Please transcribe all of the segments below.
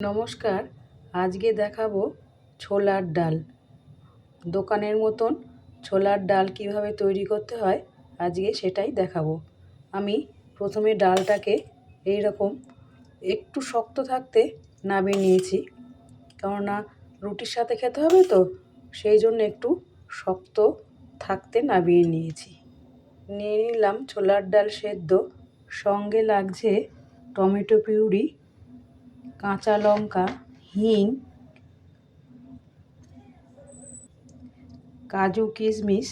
নমস্কার, আজকে দেখাবো ছোলার ডাল। দোকানের মতন ছোলার ডাল কীভাবে তৈরি করতে হয়, আজকে সেটাই দেখাবো। আমি প্রথমে ডালটাকে এই রকম একটু শক্ত থাকতে নামিয়ে নিয়েছি, কেননা রুটির সাথে খেতে হবে তো, সেই জন্য একটু শক্ত থাকতে নামিয়ে নিয়েছি। নিয়ে নিলাম ছোলার ডাল সেদ্ধ। সঙ্গে লাগছে টমেটো পিউরি কাঁচা লঙ্কা, হিং, কাজু কিশমিশ,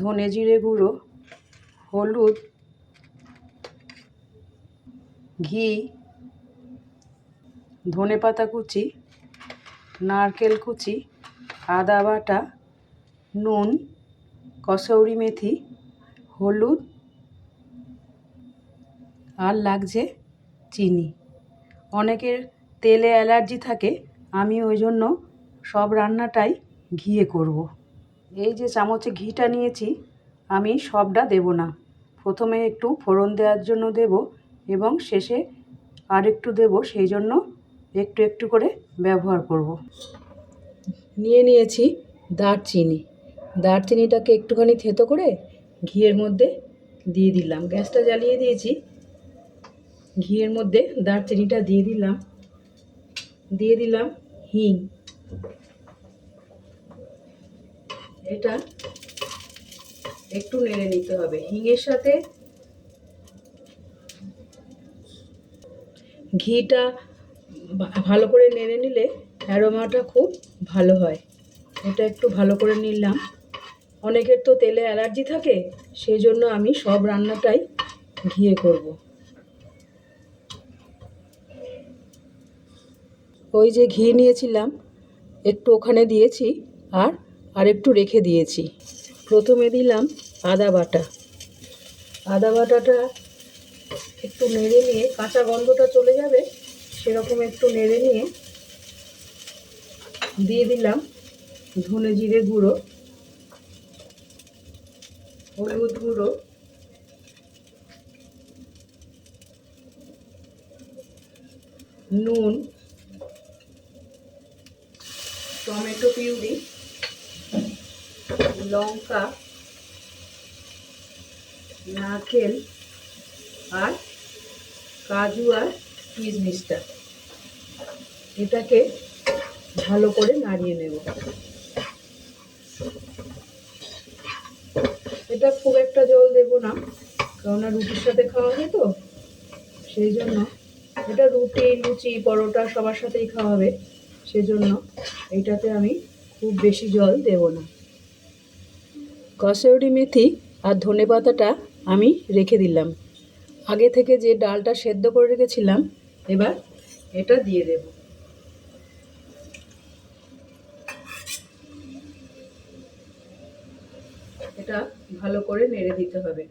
ধনে জিরে গুঁড়ো, হলুদ, ঘি, ধনে পাতা কুচি, নারকেল কুচি, আদা বাটা, নুন, কসৌরি মেথি, হলুদ, আর লাগছে চিনি। অনেকের তেলে অ্যালার্জি থাকে, আমি ওই জন্য সব রান্নাটাই ঘিয়ে করব। এই যে চামচে ঘিটা নিয়েছি, আমি সবটা দেব না প্রথমে একটু ফোড়ন দেওয়ার জন্য দেব এবং শেষে আর একটু দেব, সেই জন্য একটু একটু করে ব্যবহার করব। নিয়ে নিয়েছি দারচিনি দারচিনিটাকে একটুখানি থেতো করে ঘিয়ের মধ্যে দিয়ে দিলাম গ্যাসটা জ্বালিয়ে দিয়েছি ঘিয়ের মধ্যে দারচিনিটা দিয়ে দিলাম। দিয়ে দিলাম হিং। এটা একটু নেড়ে নিতে হবে। হিঙের সাথে ঘিটা ভালো করে নেড়ে নিলে অ্যারোমাটা খুব ভালো হয়। এটা একটু ভালো করে নিলাম। অনেকের তো তেলে অ্যালার্জি থাকে সেই জন্য আমি সব রান্নাটাই ঘিয়ে করব। ওই যে ঘি নিয়েছিলাম, একটু ওখানে দিয়েছি আর আর একটু রেখে দিয়েছি। প্রথমে দিলাম আদা বাটা। আদা বাটাটা একটু নেড়ে নিয়ে, কাঁচা গন্ধটা চলে যাবে, সেরকম একটু নেড়ে নিয়ে দিয়ে দিলাম ধনে জিরে গুঁড়ো, হলুদ গুঁড়ো, নুন টমেটো পিউরি লঙ্কা, নারকেল আর কাজু আর কিশমিশটা। এটাকে ভালো করে নাড়িয়ে নেব। এটা খুব একটা জল দেব না, কেননা রুটির সাথে খাওয়া হবে তো, সেই জন্য এটা রুটি, লুচি, পরোটা সবার সাথেই খাওয়া হবে। সেজন্য এইটাতে আমি খুব বেশি জল দেব না। কসৌরি মেথি আর ধনে পাতাটা আমি রেখে দিলাম। আগে থেকে যে ডালটা সেদ্ধ করে রেখেছিলাম, এবার এটা দিয়ে দেব। এটা ভালো করে নেড়ে দিতে হবে।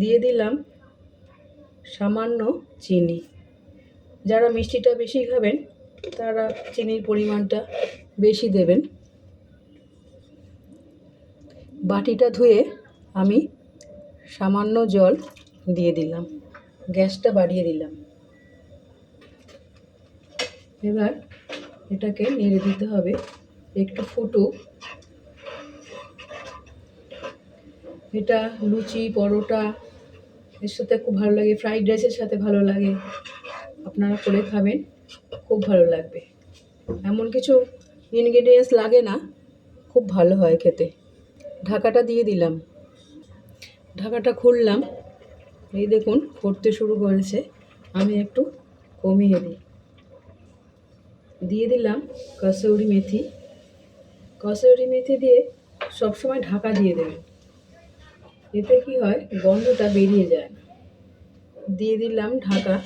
দিয়ে দিলাম সামান্য চিনি। যারা মিষ্টিটা বেশি খাবেন, তারা চিনির পরিমাণটা বেশি দেবেন। বাটিটা ধুয়ে আমি সামান্য জল দিয়ে দিলাম। গ্যাসটা বাড়িয়ে দিলাম। এবার এটাকে নেড়ে দিতে হবে। একটু ফুটুক। এটা লুচি, পরোটা এর সাথে খুব ভালো লাগে। ফ্রাইড রাইসের সাথে ভালো লাগে। আপনারা করে খাবেন, খুব ভালো লাগবে। এমন কিছু ইনগ্রেডিয়েন্টস লাগে না, খুব ভালো হয় খেতে। ঢাকাটা দিয়ে দিলাম। ঢাকাটা খুললাম। এই দেখুন, ফুটতে শুরু করেছে। আমি একটু কমিয়ে দিই। দিয়ে দিলাম কসৌরি মেথি। কসৌরি মেথি দিয়ে সবসময় ঢাকা দিয়ে দেবেন। এতে কি হয়? গন্ধটা বেরিয়ে যায়। দিয়ে দিলাম ঢাকা।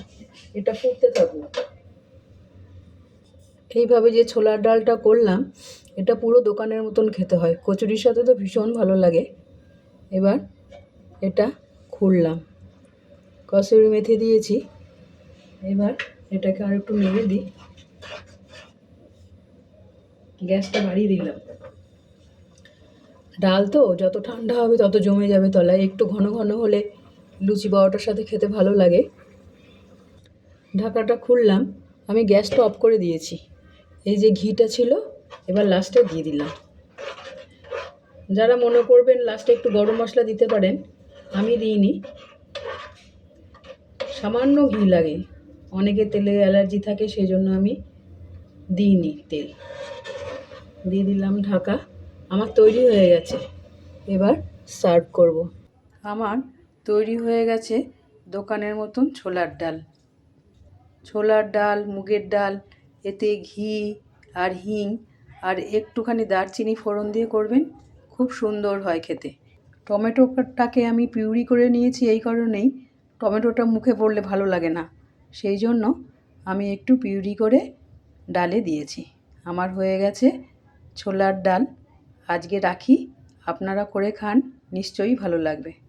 এটা ফুটতে থাকুক। এইভাবে যে ছোলার ডালটা করলাম, এটা পুরো দোকানের মতন খেতে হয়। কচুরির সাথে তো ভীষণ ভালো লাগে। এবার এটা খুললাম। কসুরি মেথি দিয়েছি। এবার এটাকে আর একটু নেড়ে দিই। গ্যাসটা বাড়িয়ে দিলাম। ডাল তো যত ঠান্ডা হবে তত জমে যাবে তলায়। একটু ঘন ঘন হলে লুচি বারোটার সাথে খেতে ভালো লাগে। ঢাকাটা খুললাম, আমি গ্যাসটা অফ করে দিয়েছি। এই যে ঘিটা ছিল, এবার লাস্টে দিয়ে দিলাম। যারা মনে করবেন লাস্টে একটু গরম মশলা দিতে পারেন, আমি দিইনি। সামান্য ঘি লাগে। অনেকে তেলে অ্যালার্জি থাকে সেই জন্য আমি দিইনি তেল। দিয়ে দিলাম ঢাকা। আমার তৈরি হয়ে গেছে। এবার সার্ভ করব। আমার তৈরি হয়ে গেছে দোকানের মতন ছোলার ডাল। ছোলার ডাল, মুগের ডাল, এতে ঘি আর হিং আর একটুখানি দারচিনি ফোড়ন দিয়ে করবেন, খুব সুন্দর হয় খেতে। টমেটোটাকে আমি পিউরি করে নিয়েছি এই কারণেই টমেটোটা মুখে পড়লে ভালো লাগে না। সেই জন্য আমি একটু পিউরি করে ডালে দিয়েছি। আমার হয়ে গেছে ছোলার ডাল। আজকে রাখি। আপনারা করে খান, নিশ্চয়ই ভালো লাগবে।